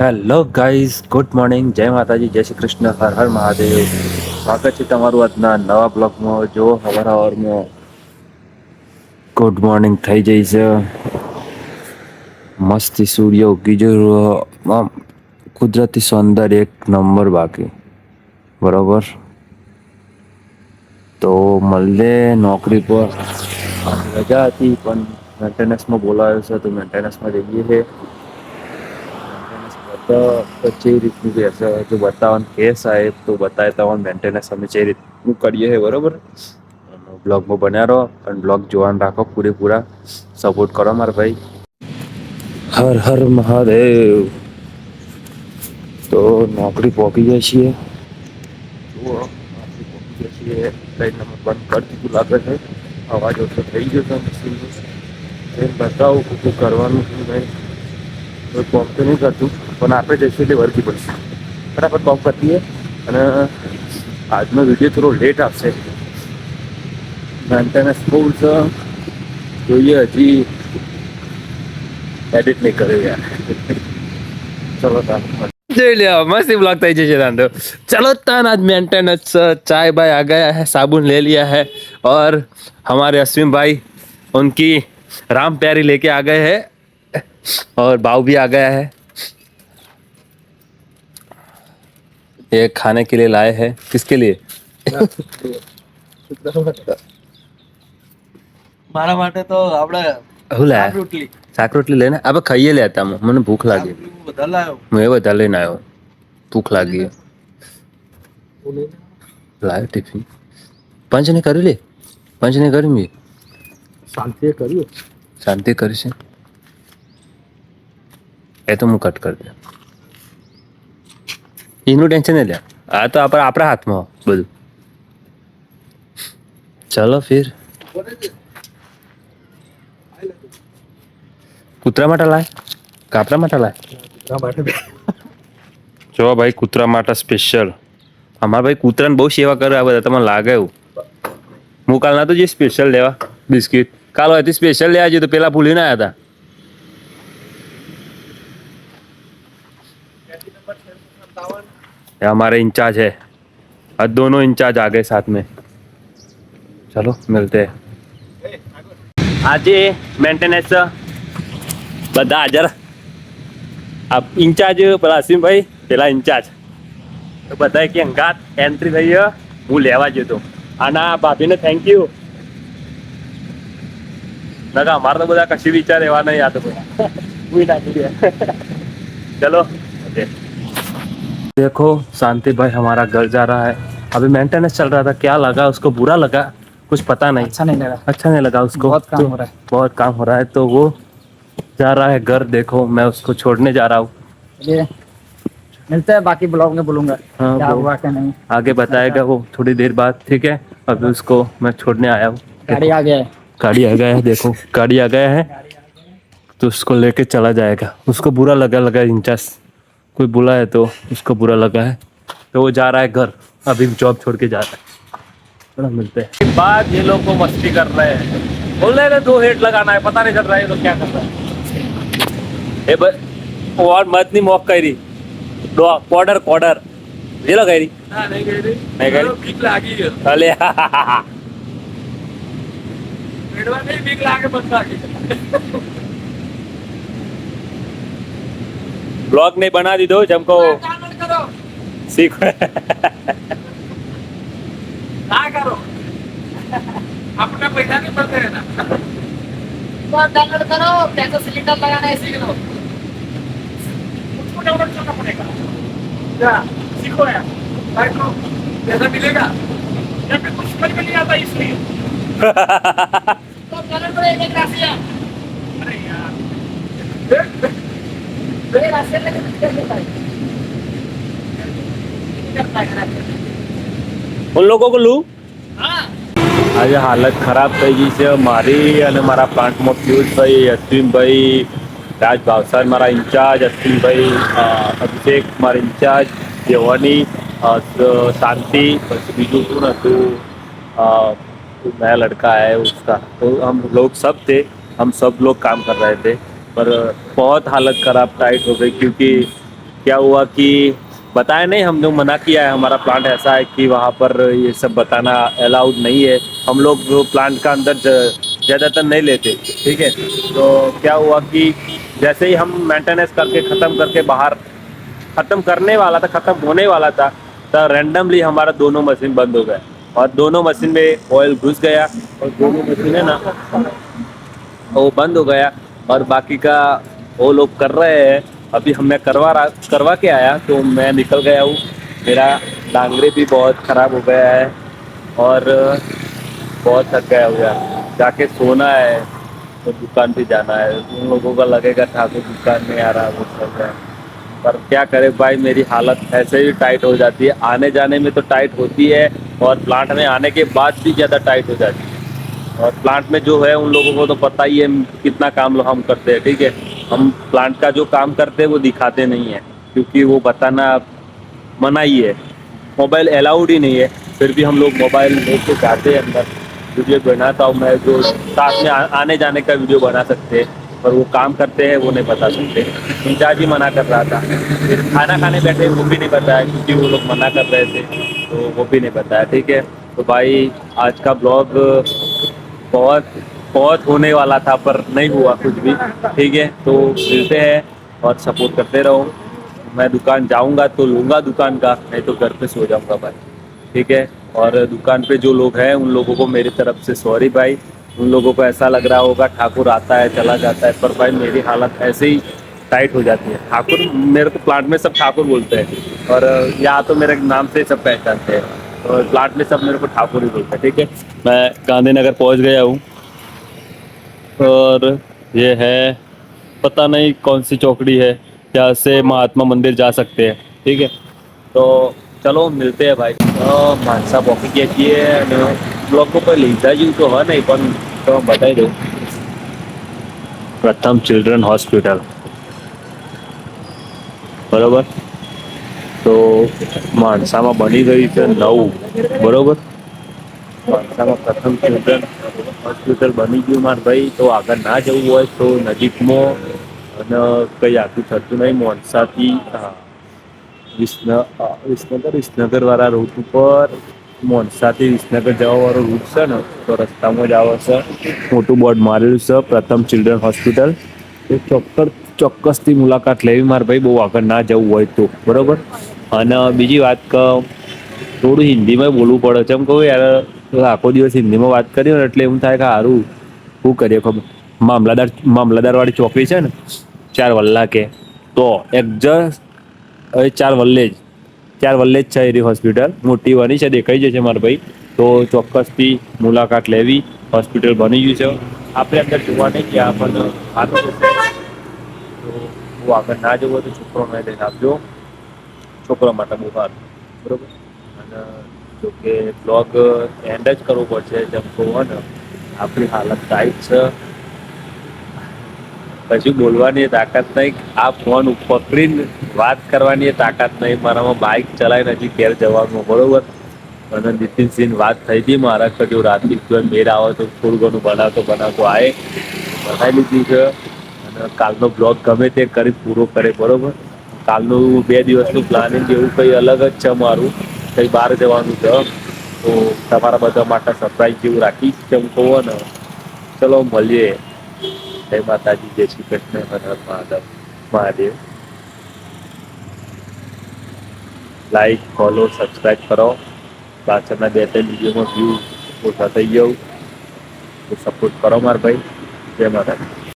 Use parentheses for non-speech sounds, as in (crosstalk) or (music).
Hello guys, good morning, જય માતાજી, જય શ્રી કૃષ્ણ, હર હર મહાદેવ. સ્વાગત છે તમારું આજના નવા બ્લોગમાં. જો હવાર હવારમાં ગુડ મોર્નિંગ થઈ જાય છે. મસ્તી સૂર્ય ઉગી જો આમ કુદરતી સૌંદર્ય એક નંબર બાકી. બરોબર? તો મળે નોકરી પર. રજા હતી, પણ મેન્ટેનન્સમાં બોલાવ્યો છે, તો મેન્ટેનન્સમાં જઈએ છીએ. તો જે રીતનું રહેશે જો બતાવવાનું કે સાહેબ તો બતાવે તમારું મેન્ટેનન્સ અમે જે રીતનું કરીએ છીએ બરોબર? બ્લોગમાં બન્યા રહો અને બ્લોગ જોવાનું રાખો પૂરેપૂરા. સપોર્ટ કરો મારા ભાઈ. હર હર મહાદેવ. તો નોકરી પહોંચી જાય છીએ. જુઓ, નોકરી પહોંચી જાય છીએ. લાઈટ નંબર બંધ કરી દીધું લાગે છે? અવાજ ઓછો થઈ ગયો છે બતાવો શું કરવાનું શું નહીં કોઈ કોમ તો નહીં કરતું પણ આપણે જઈશું એટલે વર્ગી પડશે ફટાફટ કોમ કરી દઈએ અને આજનો વિડીયો થોડો લેટ આવશે મેન્ટેનન્સ બહુ છે જોઈએ હજી એડિટ નહીં કર્યું યાર ચલો તાર જોઈ લ્યો मस्त ब्लॉग થઈ જશે તાન તો चलो तान आज मेंटेनेंस चाय भाई आ गया है साबुन ले लिया है और हमारे अश्विन भाई उनकी राम प्यारी लेके आ गए हैं और बाव भी आ गया है ये खाने के लिए लाए हैं किसके लिए મારા માટે તો આપણે હું લાયા રોટલી શાક રોટલી લઈને આપણે ખાઈએ લેતા હું મને ભૂખ લાગી બધા લાવ્યો હું એ બધા લઈને આવ્યો ભૂખ લાગી લાવ્યો ટિફિન પંચ ને કરી લે પંચ ને કરી મેં શાંતિ કર્યું શાંતિ કરીશ એ તો હું કટ કરી દે એનું ટેન્શન નહીં લે આ તો આપણે આપણા હાથમાં બધું ચલો ફિર કૂતરા માટે લાય કાપરા માટે લાય જો ભાઈ કૂતરા માટે સ્પેશિયલ અમારા ભાઈ કૂતરાને બહુ સેવા કરે આ બધા તમને લાગે એવું હું કાલ ના તો જે સ્પેશિયલ લેવા બિસ્કિટ કાલ હતી સ્પેશિયલ લેવા જઈએ તો પેલા ભૂલીને આવ્યા હતા हमारे इंचार्ज है और दोनों इंचार्ज आ गए साथ में चलो मिलते हैं આજે મેન્ટેનન્સ બધા હાજર આ ઇન્ચાર્જ પેલા અસીમભાઈ પેલા ઇન્ચાર્જ તો બધા કે અંગાત એન્ટ્રી થઈ છે. હું લેવા જતો આના ભાભીને થેન્ક યુ ના અમારે તો બધા કશી વિચાર એવા નહીં આ તો બધા હું (laughs) નાખી દે (laughs) चलो देखो शांति भाई हमारा घर जा रहा है। अभी मेंटेनेंस चल रहा था क्या लगा उसको? बुरा लगा? कुछ पता नहीं। अच्छा नहीं लगा। अच्छा नहीं लगा उसको। बहुत काम तो हो रहा है। बहुत काम हो रहा है। तो वो जा रहा है घर देखो मैं उसको छोड़ने जा रहा हूँ। मिलते हैं बाकी ब्लॉग में बोलूँगा हाँ, क्या हुआ क्या नहीं। आगे बताएगा वो थोड़ी देर बाद ठीक है? अभी उसको मैं छोड़ने आया हूँ। गाड़ी आ गया है। गाड़ी आ गया है देखो गाड़ी आ गया है। तो उसको लेके चला जाएगा। उसको बुरा लगा लगा इंचास। कोई बुला है तो उसको बुरा लगा है। तो वो जा रहा है घर। अभी जॉब छोड़ के जा रहा है। चलो मिलते हैं। बाद ये लोग को मस्ती कर रहे हैं। बोल रहे हैं दो हेड लगाना है। पता नहीं चल रहा है ये लोग क्या कर रहा है। ए ब- और मत नहीं मॉक करी दो क्वार्टर क्वार्टर ये लो करी नहीं करी अले ब्लॉग नहीं बना दी दो हमको सीख। डाउनलोड करो कैसे सिलेंडर लगाना है सीख लो। उसको डाउनलोड करना पड़ेगा। क्या सीखो यार। भाई को पैसा मिलेगा। या फिर कुछ समझ में नहीं आता इसलिए। (laughs) तो डाउनलोड करो एक राशि अरे यार। ये राशि लेके कुछ कर देता है करता है राशि उन लोगों को लू हाँ આજે હાલત ખરાબ થઈ ગઈ છે મારી અને મારા પ્લાન્ટમાં પિયુષભાઈ અશ્વિનભાઈ રાજ ભાવસાર મારા ઇન્ચાર્જ અશ્વિનભાઈ અ, અભિષેક મારા ઇન્ચાર્જ દેવાની અ, સ- शांति પછી બીજું શું હતું અ, नया लड़का है उसका तो हम लोग सब थे हम सब लोग काम कर रहे थे पर बहुत हालत खराब टाइट हो गई, क्योंकि क्या हुआ कि बताया नहीं हम लोग मना किया है, हमारा प्लांट ऐसा है कि वहाँ पर ये सब बताना अलाउड नहीं है। हम लोग जो प्लांट का अंदर ज़्यादातर नहीं लेते, ठीक है? तो क्या हुआ कि जैसे ही हम मेंटेनेंस करके, ख़त्म करके बाहर, ख़त्म करने वाला था, ख़त्म होने वाला था तो रैंडमली हमारा दोनों मशीन बंद हो गया और दोनों मशीन में ऑयल घुस गया और दोनों मशीन है ना, वो बंद हो गया। और बाकी का वो लोग कर रहे हैं। अभी हम मैं करवा रहा करवा के आया तो मैं निकल गया हूँ। मेरा डांगरे भी बहुत ख़राब हो गया है और बहुत थक गया हुआ जाके सोना है तो दुकान पे जाना है। उन लोगों का लगेगा ठाकुर दुकान में आ रहा, वो सब है। पर क्या करे भाई, मेरी हालत ऐसे ही टाइट हो जाती है। आने जाने में तो टाइट होती है और प्लांट में आने के बाद भी ज़्यादा टाइट हो जाती है। और प्लांट में जो है उन लोगों को तो पता ही है कितना काम हम करते हैं ठीक है? हम प्लांट का जो काम करते हैं वो दिखाते नहीं है क्योंकि वो बताना मना ही है। मोबाइल अलाउड ही नहीं है फिर भी हम लोग मोबाइल लेके जाते हैं अंदर। वीडियो बनाता हूँ मैं जो साथ में आ, आने जाने का वीडियो बना सकते हैं पर वो काम करते हैं वो नहीं बता सकते। इंचार्ज ही मना कर रहा था। फिर खाना खाने बैठे वो भी नहीं बताया क्योंकि वो लोग मना कर रहे थे तो वो भी नहीं बताया ठीक है? तो भाई आज का ब्लॉग बहुत बहुत होने वाला था, पर नहीं हुआ कुछ भी। ठीक है तो मिलते हैं और सपोर्ट करते रहो। मैं दुकान जाऊँगा तो लूँगा दुकान का, नहीं तो घर पे सो जाऊँगा भाई। ठीक है, और दुकान पे जो लोग हैं, उन लोगों को मेरी तरफ़ से सॉरी भाई। उन लोगों को ऐसा लग रहा होगा ठाकुर आता है, चला जाता है, पर भाई मेरी हालत ऐसे ही टाइट हो जाती है। ठाकुर, मेरे को प्लांट में सब ठाकुर बोलते हैं। और यहाँ तो मेरे नाम से सब पहचानते हैं। और प्लांट में सब मेरे को ठाकुर ही बोलते हैं ठीक है मैं गांधीनगर पहुँच गया हूँ और ये है पता नहीं कौन सी चौकड़ी है यहाँ से महात्मा मंदिर जा सकते हैं ठीक है તો ચલો મિલતે હે ભાઈ તો માણસા પહોંચી ગયા છીએ અને બ્લોગ ઉપર લીધા જેવું તો હોય નહીં પણ તો બતાવી દઉં પ્રથમ ચિલ્ડ્રન હોસ્પિટલ બરોબર તો માણસામાં બની ગયું છે નવું. બરોબર? માણસામાં પ્રથમ ચિલ્ડ્રન હોસ્પિટલ બની ગયું માર ભાઈ. તો આગળ ના જવું હોય તો નજીકમાં અને કંઈ આટલું થતું નહીં, મોનસાથી વિસન વિસનગર વિસનગર વાળા રૂટ ઉપર. મોનસાથી વિસનગર જવાવાળો રૂટ છે ને, તો રસ્તામાં જ આવે છે. મોટું બોર્ડ મારેલું છે, પ્રથમ ચિલ્ડ્રન હોસ્પિટલ એ ચોક્કસ ચોક્કસથી મુલાકાત લેવી મારે ભાઈ, બહુ આગળ ના જવું હોય તો. બરોબર? અને બીજી વાત કે, થોડું હિન્દીમાં બોલવું પડે છે. એમ કહું યાર, આખો દિવસ હિન્દીમાં વાત કરી ને એટલે એમ થાય કે સારું શું કરીએ ખબર. મામલાદાર, મામલાદારવાળી ચોકડી છે ને, ચાર વલ્લાકે તો એક્ઝેક્ટ હવે ચાર વલ્લે જ, ચાર વલ્લે જ છે એરી હોસ્પિટલ. મોટી બની છે, દેખાઈ જશે મારા ભાઈ. તો ચોક્કસથી મુલાકાત લેવી, હોસ્પિટલ બની ગયું છે. આપણે અંદર જોવા નહીં ગયા પણ આગળ ના જવું તો છોકરો મેં લઈને આપજો. છોકરા માટે બહુ સારું. બરોબર? અને જો બ્લોગ એન્ડ જ કરવો પડશે, જેમ કહું ને, આપણી હાલત ટાઈટ છે. પછી બોલવાની તાકાત નહીં, આ ફોન પકડીને વાત કરવાની તાકાત નહીં. મારામાં બાઇક ચલાવીને હજી ઘેર જવાનું, બરોબર? અને નીતિનસિંહ વાત થઈ હતી મારા કે જો રાત્રિ જો મેર આવે તો થોડું ઘણું બનાવતો બનાવતો આવે બનાવી લીધી છે. અને કાલનો બ્લોગ ગમે તે કરી, પૂરો કરે, બરોબર? કાલનું બે દિવસનું પ્લાનિંગ એવું કંઈ અલગ જ છે મારું કંઈ બહાર જવાનું છે. તો તમારા બધા માટે સરપ્રાઈઝ જેવું રાખીશ કેમ કહો ને. ચલો મળીએ. Jai Mataji, Jai Shri Krishna, Har Mahadev Mahadev. Like follow subscribe કરો. પાછળના બે ત્રણ વિડીયોમાં વ્યૂ ઓછા થઈ ગયું. સપોર્ટ કરો મારા ભાઈ. જય માતાજી.